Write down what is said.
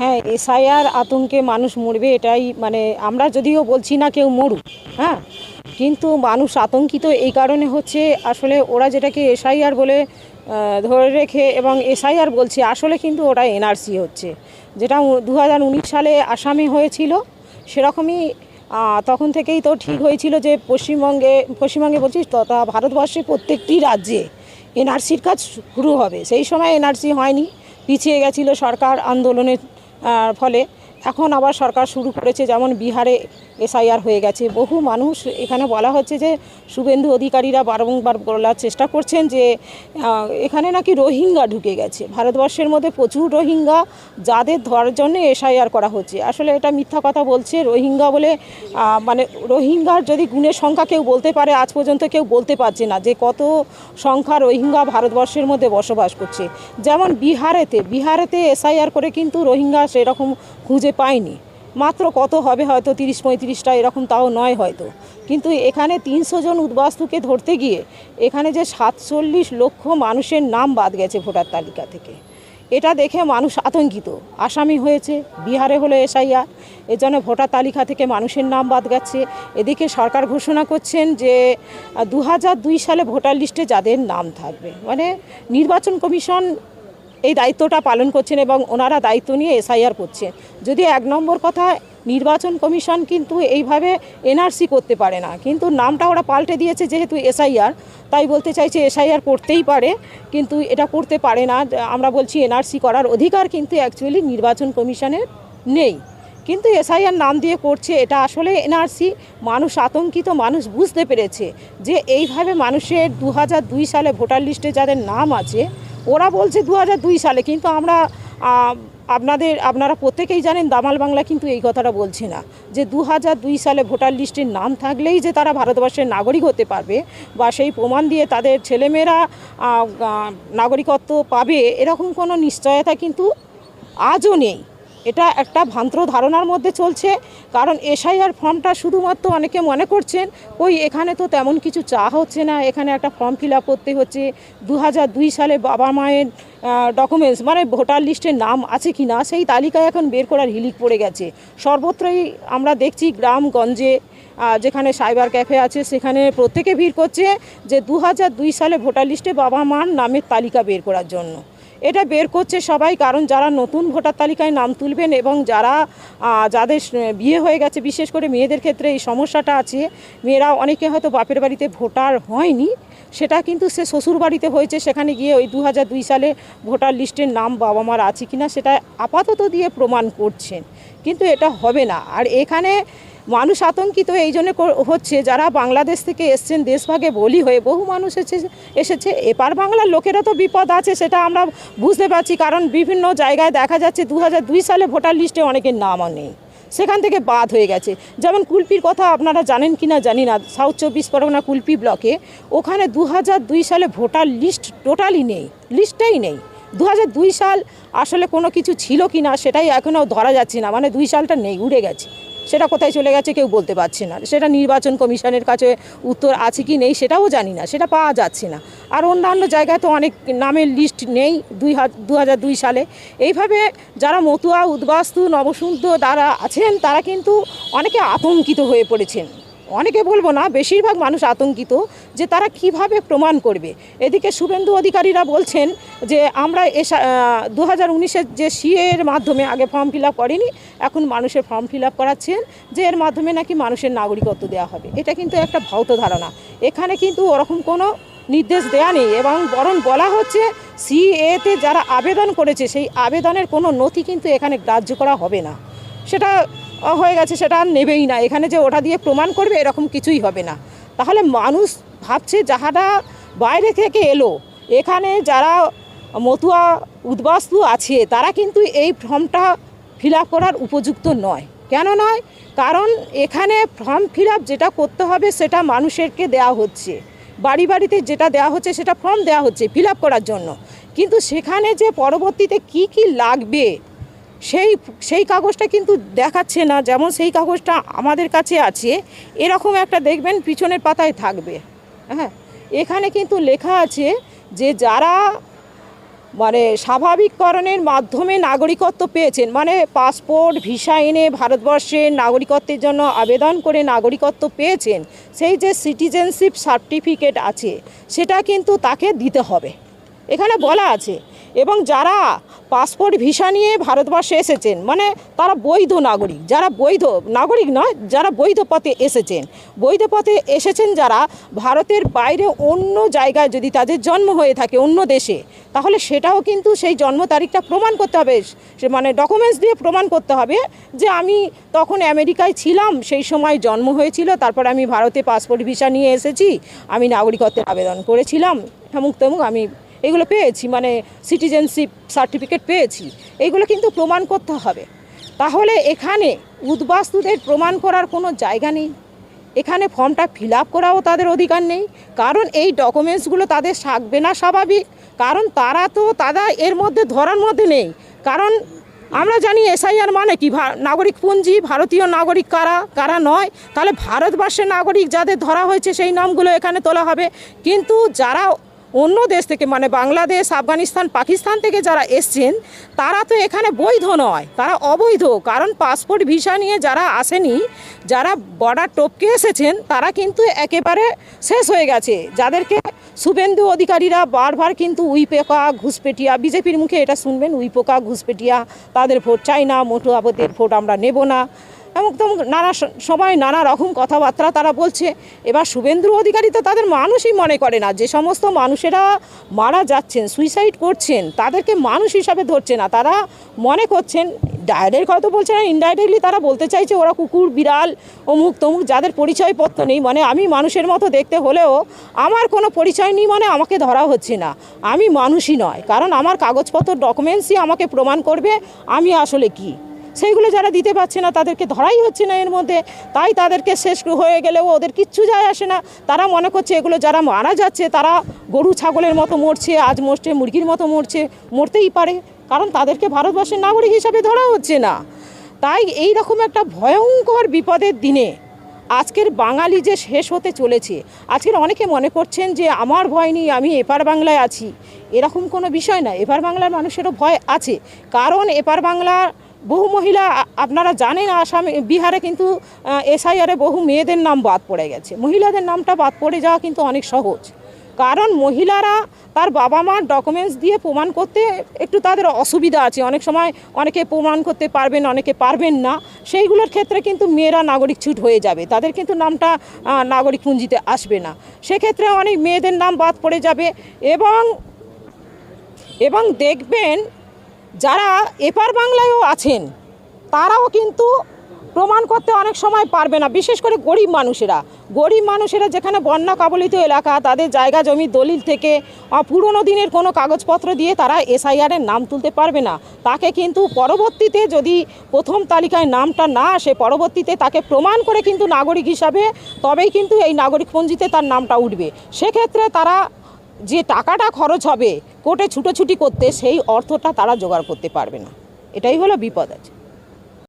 হ্যাঁ এসআইআর আতঙ্কে মানুষ মরবে এটাই মানে আমরা যদিও বলছি না কেউ মরুক হ্যাঁ? কিন্তু মানুষ আতঙ্কিত এই কারণে হচ্ছে আসলে ওরা যেটাকে এসআইআর বলে ধরে রেখে এবং এসআইআর বলছে, আসলে কিন্তু ওটা এনআরসি হচ্ছে। যেটা দু হাজার উনিশ সালে আসামে হয়েছিল, সেরকমই তখন থেকেই তো ঠিক হয়েছিল যে পশ্চিমবঙ্গে পশ্চিমবঙ্গে বলছি তথা ভারতবর্ষে প্রত্যেকটি রাজ্যে এনআরসির কাজ শুরু হবে। সেই সময় এনআরসি হয়নি, পিছিয়ে গেছিল সরকার আন্দোলনের ফলে এখন আবার সরকার শুরু করেছে, যেমন বিহারে এসআইআর হয়ে গেছে। বহু মানুষ এখানে বলা হচ্ছে যে, শুভেন্দু অধিকারীরা বারংবার বলার চেষ্টা করছেন যে এখানে নাকি রোহিঙ্গা ঢুকে গেছে। ভারতবর্ষের মধ্যে প্রচুর রোহিঙ্গা, যাদের ধরার জন্য এসআইআর করা হচ্ছে। আসলে এটা মিথ্যা কথা বলছে রোহিঙ্গা বলে মানে রোহিঙ্গার যদি গুণের সংখ্যা কেউ বলতে পারে, আজ পর্যন্ত কেউ বলতে পারছে না যে, কত সংখ্যা রোহিঙ্গা ভারতবর্ষের মধ্যে বসবাস করছে। যেমন বিহারেতে বিহারেতে এসআইআর করে কিন্তু রোহিঙ্গা সেরকম খুঁজে পায়নি মাত্র কত হবে হয়তো তিরিশ পঁয়ত্রিশটা, এরকম তাও নয় হয়তো। কিন্তু এখানে তিনশো জন উদ্বাস্তুকে ধরতে গিয়ে এখানে যে সাতচল্লিশ লক্ষ মানুষের নাম বাদ গেছে ভোটার তালিকা থেকে। এটা দেখে মানুষ আতঙ্কিত। আসামি হয়েছে, বিহারে হলো এসআইআর, এর জন্য ভোটার তালিকা থেকে মানুষের নাম বাদ গেছে। এদিকে সরকার ঘোষণা করছেন যে দু সালে ভোটার লিস্টে যাদের নাম থাকবে। মানে নির্বাচন কমিশন এই দায়িত্বটা পালন করছেন এবং ওনারা দায়িত্ব নিয়ে এসআইআর করছেন যদি এক নম্বর কথা, নির্বাচন কমিশন কিন্তু এইভাবে এনআরসি করতে পারে না। কিন্তু নামটা ওরা পাল্টে দিয়েছে যেহেতু এসআইআর, তাই বলতে চাইছে এসআইআর করতেই পারে, কিন্তু এটা করতে পারে না। আমরা বলছি এনআরসি করার অধিকার কিন্তু অ্যাকচুয়ালি নির্বাচন কমিশনের নেই। কিন্তু এসআইআর নাম দিয়ে করছে, এটা আসলে এনআরসি। মানুষ আতঙ্কিত, মানুষ বুঝতে পেরেছে যে এইভাবে মানুষের দু সালে ভোটার লিস্টে যাদের নাম আছে ওরা বলছে দু সালে, কিন্তু আমরা আপনাদের, আপনারা প্রত্যেকেই জানেন দামাল বাংলা কিন্তু এই কথাটা বলছি না। যে দু সালে ভোটার লিস্টের নাম থাকলেই যে তারা ভারতবর্ষের নাগরিক হতে পারবে বা সেই প্রমাণ দিয়ে তাদের ছেলেমেয়েরা নাগরিকত্ব পাবে, এরকম কোনো নিশ্চয়তা কিন্তু আজও নেই। এটা একটা ভ্রান্ত ধারণার মধ্যে চলছে, কারণ এসআইআর ফর্মটা শুধুমাত্র অনেকে মনে করছেন, ওই এখানে তো তেমন কিছু চা হচ্ছে না, এখানে একটা ফর্ম ফিল করতে হচ্ছে দু সালে বাবা মায়ের ডকুমেন্টস মানে ভোটার লিস্টের নাম আছে কি না, সেই তালিকায় এখন বের করার হিলিক পড়ে গেছে। সর্বত্রই আমরা দেখছি গ্রামগঞ্জে যেখানে সাইবার ক্যাফে আছে, সেখানে প্রত্যেকে ভিড় করছে যে দু সালে ভোটার লিস্টে বাবা মার নামের তালিকা বের করার জন্য। এটা বের করছে সবাই, কারণ যারা নতুন ভোটার তালিকায় নাম তুলবেন এবং যারা যাদের বিয়ে হয়ে গেছে, বিশেষ করে মেয়েদের ক্ষেত্রে এই সমস্যাটা আছে, মেয়েরা অনেকে হয়তো বাপের বাড়িতে ভোটার হয়নি, সেটা কিন্তু সে শ্বশুর বাড়িতে হয়েছে, সেখানে গিয়ে ওই দু সালে ভোটার লিস্টের নাম বাবা মার আছে কিনা, সেটা আপাতত দিয়ে প্রমাণ করছেন। কিন্তু এটা হবে না। আর এখানে মানুষ আতঙ্কিত এই জন্য হচ্ছে যারা বাংলাদেশ থেকে এসছেন, দেশভাগে বলি হয়ে বহু মানুষ এসেছে এসেছে। এপার বাংলার লোকেরা তো বিপদ আছে, সেটা আমরা বুঝতে পারছি। কারণ বিভিন্ন জায়গায় দেখা যাচ্ছে দু সালে ভোটার লিস্টে অনেকের নামও নেই। সেখান থেকে বাদ হয়ে গেছে। যেমন কুলপির কথা আপনারা জানেন কি না জানি না। সাউথ চব্বিশ পরগনা কুলপি ব্লকে ওখানে দু সালে ভোটার লিস্ট টোটালি নেই লিস্টটাই নেই। দু সাল আসলে কোনো কিছু ছিল কি না সেটাই এখনও ধরা যাচ্ছে না। মানে দুই সালটা নেই, উড়ে গেছে। সেটা কোথায় চলে গেছে কেউ বলতে পারছে না। সেটা নির্বাচন কমিশনের কাছে উত্তর আছে কি নেই সেটাও জানি না, সেটা পাওয়া যাচ্ছে না। আর অন্যান্য জায়গায় তো অনেক নামের লিস্ট নেই দুই দুই সালে। এইভাবে যারা মতুয়া, উদ্বাস্তু, নবসুদ্ধ দ্বারা আছেন, তারা কিন্তু অনেকে আতঙ্কিত হয়ে পড়েছেন। অনেকে বলব না, বেশিরভাগ মানুষ আতঙ্কিত যে তারা কীভাবে প্রমাণ করবে। এদিকে শুভেন্দু অধিকারীরা বলছেন যে আমরা এসা দু হাজার যে সিএ এর মাধ্যমে আগে ফর্ম ফিল আপ করেনি, এখন মানুষের ফর্ম ফিল আপ করাচ্ছেন, যে এর মাধ্যমে নাকি মানুষের নাগরিকত্ব দেওয়া হবে। এটা কিন্তু একটা ভৌত ধারণা। এখানে কিন্তু ওরকম কোনো নির্দেশ দেওয়া নেই এবং বরং বলা হচ্ছে সিএতে যারা আবেদন করেছে, সেই আবেদনের কোনো নথি কিন্তু এখানে গ্রাহ্য করা হবে না। সেটা হয়ে গেছে, সেটা আর নেবেই না। এখানে যে ওটা দিয়ে প্রমাণ করবে, এরকম কিছুই হবে না। তাহলে মানুষ ভাবছে, যাহারা বাইরে থেকে এলো, এখানে যারা মতুয়া উদ্বাস্তু আছে, তারা কিন্তু এই ফর্মটা ফিল করার উপযুক্ত নয়। কেন নয়? কারণ এখানে ফর্ম ফিল যেটা করতে হবে, সেটা মানুষেরকে দেওয়া হচ্ছে। বাড়ি বাড়িতে যেটা দেওয়া হচ্ছে, সেটা ফর্ম দেওয়া হচ্ছে ফিল করার জন্য। কিন্তু সেখানে যে পরবর্তীতে কি কি লাগবে সেই সেই কাগজটা কিন্তু দেখাচ্ছে না, যেমন সেই কাগজটা আমাদের কাছে আছে, এরকম একটা দেখবেন পিছনের পাতায় থাকবে। হ্যাঁ এখানে কিন্তু লেখা আছে যে যারা মানে স্বাভাবিককরণের মাধ্যমে নাগরিকত্ব পেয়েছেন মানে পাসপোর্ট, ভিসা এনে ভারতবর্ষের নাগরিকত্বের জন্য আবেদন করে নাগরিকত্ব পেয়েছেন, সেই যে সিটিজেনশিপ সার্টিফিকেট আছে, সেটা কিন্তু তাকে দিতে হবে। এখানে বলা আছে এবং যারা পাসপোর্ট ভিসা নিয়ে ভারতবর্ষে এসেছেন মানে তারা বৈধ নাগরিক, যারা বৈধ নাগরিক নয়, যারা বৈধ পথে এসেছেন। বৈধ পথে এসেছেন যারা ভারতের বাইরে অন্য জায়গায় যদি তাদের জন্ম হয়ে থাকে অন্য দেশে, তাহলে সেটাও কিন্তু সেই জন্ম তারিখটা প্রমাণ করতে হবে। সে মানে ডকুমেন্টস দিয়ে প্রমাণ করতে হবে যে আমি তখন আমেরিকায় ছিলাম, সেই সময় জন্ম হয়েছিল, তারপর আমি ভারতে পাসপোর্ট ভিসা নিয়ে এসেছি, আমি নাগরিকত্বের আবেদন করেছিলাম। হেমুক তেমুক আমি এগুলো পেয়েছি মানে সিটিজেনশিপ সার্টিফিকেট পেয়েছি এইগুলো কিন্তু প্রমাণ করতে হবে। তাহলে এখানে উদ্বাস্তুদের প্রমাণ করার কোনো জায়গা নেই। এখানে ফর্মটা ফিল আপ করাও তাদের অধিকার নেই। কারণ এই ডকুমেন্টসগুলো তাদের থাকবে না স্বাভাবিক। কারণ তারা তো তারা এর মধ্যে ধরার মধ্যে নেই। কারণ আমরা জানি এসআইআর মানে কি? নাগরিক পুঞ্জি, ভারতীয় নাগরিক কারা? কারা নয়? তাহলে ভারতবর্ষের নাগরিক যাদের ধরা হয়েছে সেই নামগুলো এখানে তোলা হবে। কিন্তু যারা অন্য দেশ থেকে মানে বাংলাদেশ, আফগানিস্তান, পাকিস্তান থেকে যারা এসছেন, তারা তো এখানে বৈধ নয়, তারা অবৈধ। কারণ পাসপোর্ট ভিসা নিয়ে যারা আসেনি, যারা বর্ডার টপকে এসেছেন, তারা কিন্তু একেবারে শেষ হয়ে গেছে। যাদেরকে শুভেন্দু অধিকারীরা বারবার কিন্তু উইপোকা, ঘুষপেটিয়া, বিজেপির মুখে এটা শুনবেন, উইপোকা, ঘুষপেটিয়া, তাদের ভোট চাই না, মোটু আবদের ভোট আমরা নেব না। এবং তেমন নানা সবাই নানা রকম কথাবার্তা তারা বলছে। এবার শুভেন্দু অধিকারী তো তাদের মানুষই মনে করে না। যে সমস্ত মানুষেরা মারা যাচ্ছেন সুইসাইড করছেন, তাদেরকে মানুষ হিসাবে ধরছে না। তারা মনে করছেন ডাইরেক্ট হয়তো বলছে না ইনডাইরেক্টলি তারা বলতে চাইছে, ওরা কুকুর, বিড়াল, অমুক তমুক যাদের পরিচয়পত্র নেই। মানে আমি মানুষের মতো দেখতে হলেও আমার কোনো পরিচয় নেই মানে আমাকে ধরা হচ্ছে না। আমি মানুষই নয়। কারণ আমার কাগজপত্র ডকুমেন্টসই আমাকে প্রমাণ করবে আমি আসলে কী। সেইগুলো যারা দিতে পারছে না, তাদেরকে ধরাই হচ্ছে না এর মধ্যে। তাই তাদেরকে শেষ হয়ে গেলেও ওদের কিচ্ছু যায় আসে না। তারা মনে করছে এগুলো যারা মারা যাচ্ছে, তারা গরু, ছাগলের মতো মরছে, আজ মরছে, মুরগির মতো মরছে, মরতেই পারে। কারণ তাদেরকে ভারতবর্ষের নাগরিক হিসাবে ধরা হচ্ছে না। তাই এই রকম একটা ভয়ঙ্কর বিপদের দিনে আজকের বাঙালি যে শেষ হতে চলেছে, আজকের অনেকে মনে করছেন যে আমার ভয় নেই, আমি এপার বাংলায় আছি। এরকম কোনো বিষয় না। এপার বাংলার মানুষেরও ভয় আছে। কারণ এপার বাংলার বহু মহিলা আপনারা জানেন আসাম, বিহারে কিন্তু এসআইআরে বহু মেয়েদের নাম বাদ পড়ে গেছে। মহিলাদের নামটা বাদ পড়ে যাওয়া কিন্তু অনেক সহজ। কারণ মহিলারা তার বাবা মার ডকুমেন্টস দিয়ে প্রমাণ করতে একটু তাদের অসুবিধা আছে। অনেক সময় অনেকে প্রমাণ করতে পারবেন, অনেকে পারবেন না। সেইগুলোর ক্ষেত্রে কিন্তু মেয়েরা নাগরিক ছুট হয়ে যাবে। তাদের কিন্তু নামটা নাগরিক পুঞ্জিতে আসবে না। সেক্ষেত্রে অনেক মেয়েদের নাম বাদ পড়ে যাবে এবং এবং দেখবেন যারা এপার বাংলায়ও আছেন, তারাও কিন্তু প্রমাণ করতে অনেক সময় পারবে না, বিশেষ করে গরিব মানুষেরা। গরিব মানুষেরা যেখানে বন্যা কবলিত এলাকা, তাদের জায়গা, জমি, দলিল থেকে পুরনো দিনের কোনো কাগজপত্র দিয়ে তারা এসআইআরের নাম তুলতে পারবে না। তাকে কিন্তু পরবর্তীতে যদি প্রথম তালিকায় নামটা না আসে, পরবর্তীতে তাকে প্রমাণ করে কিন্তু নাগরিক হিসাবে, তবেই কিন্তু এই নাগরিক পঞ্জিতে তার নামটা উঠবে। সেক্ষেত্রে তারা যে টাকাটা খরচ হবে, কোর্টে ছুটোছুটি করতে সেই অর্থটা তারা জোগাড় করতে পারবে না। এটাই হলো বিপদ আছে